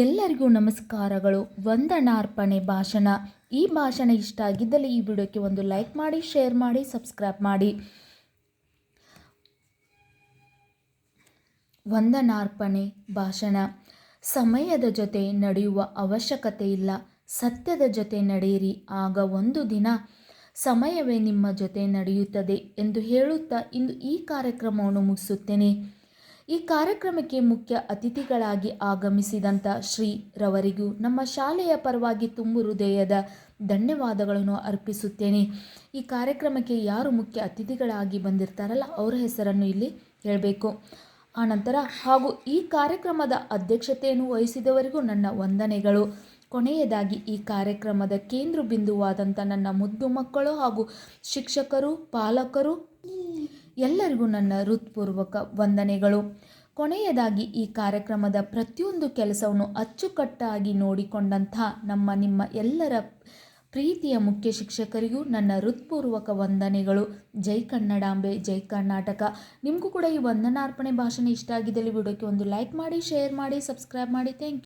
ಎಲ್ಲರಿಗೂ ನಮಸ್ಕಾರಗಳು. ವಂದನಾರ್ಪಣೆ ಭಾಷಣ. ಈ ಭಾಷಣ ಇಷ್ಟ ಆಗಿದ್ದಲ್ಲಿ ಈ ವಿಡಿಯೋಕ್ಕೆ ಒಂದು ಲೈಕ್ ಮಾಡಿ, ಶೇರ್ ಮಾಡಿ, ಸಬ್ಸ್ಕ್ರೈಬ್ ಮಾಡಿ. ವಂದನಾರ್ಪಣೆ ಭಾಷಣ. ಸಮಯದ ಜೊತೆ ನಡೆಯುವ ಅವಶ್ಯಕತೆ ಇಲ್ಲ. ಸತ್ಯದ ಜೊತೆ ನಡೆಯಿರಿ. ಆಗ ಒಂದು ದಿನ ಸಮಯವೇ ನಿಮ್ಮ ಜೊತೆ ನಡೆಯುತ್ತದೆ ಎಂದು ಹೇಳುತ್ತಾ ಇಂದು ಈ ಕಾರ್ಯಕ್ರಮವನ್ನು ಮುಗಿಸುತ್ತೇನೆ. ಈ ಕಾರ್ಯಕ್ರಮಕ್ಕೆ ಮುಖ್ಯ ಅತಿಥಿಗಳಾಗಿ ಆಗಮಿಸಿದಂಥ ಶ್ರೀ ರವರಿಗೂ ನಮ್ಮ ಶಾಲೆಯ ಪರವಾಗಿ ತುಂಬು ಹೃದಯದ ಧನ್ಯವಾದಗಳನ್ನು ಅರ್ಪಿಸುತ್ತೇನೆ. ಈ ಕಾರ್ಯಕ್ರಮಕ್ಕೆ ಯಾರು ಮುಖ್ಯ ಅತಿಥಿಗಳಾಗಿ ಬಂದಿರ್ತಾರಲ್ಲ, ಅವರ ಹೆಸರನ್ನು ಇಲ್ಲಿ ಹೇಳಬೇಕು. ಆನಂತರ ಹಾಗೂ ಈ ಕಾರ್ಯಕ್ರಮದ ಅಧ್ಯಕ್ಷತೆಯನ್ನು ವಹಿಸಿದವರಿಗೂ ನನ್ನ ವಂದನೆಗಳು. ಕೊನೆಯದಾಗಿ, ಈ ಕಾರ್ಯಕ್ರಮದ ಕೇಂದ್ರ ಬಿಂದುವಾದಂಥ ನನ್ನ ಮುದ್ದು ಮಕ್ಕಳು ಹಾಗೂ ಶಿಕ್ಷಕರು, ಪಾಲಕರು ಎಲ್ಲರಿಗೂ ನನ್ನ ಹೃತ್ಪೂರ್ವಕ ವಂದನೆಗಳು. ಕೊನೆಯದಾಗಿ ಈ ಕಾರ್ಯಕ್ರಮದ ಪ್ರತಿಯೊಂದು ಕೆಲಸವನ್ನು ಅಚ್ಚುಕಟ್ಟಾಗಿ ನೋಡಿಕೊಂಡಂಥ ನಮ್ಮ, ನಿಮ್ಮ ಎಲ್ಲರ ಪ್ರೀತಿಯ ಮುಖ್ಯ ಶಿಕ್ಷಕರಿಗೂ ನನ್ನ ಹೃತ್ಪೂರ್ವಕ ವಂದನೆಗಳು. ಜೈ ಕನ್ನಡಾಂಬೆ, ಜೈ ಕರ್ನಾಟಕ. ನಿಮಗೂ ಕೂಡ ಈ ವಂದನಾರ್ಪಣೆ ಭಾಷಣ ಇಷ್ಟ ಆಗಿದ್ದಲ್ಲಿ ವಿಡಿಯೋಕ್ಕೆ ಒಂದು ಲೈಕ್ ಮಾಡಿ ಶೇರ್ ಮಾಡಿ ಸಬ್ಸ್ಕ್ರೈಬ್ ಮಾಡಿ. Thank you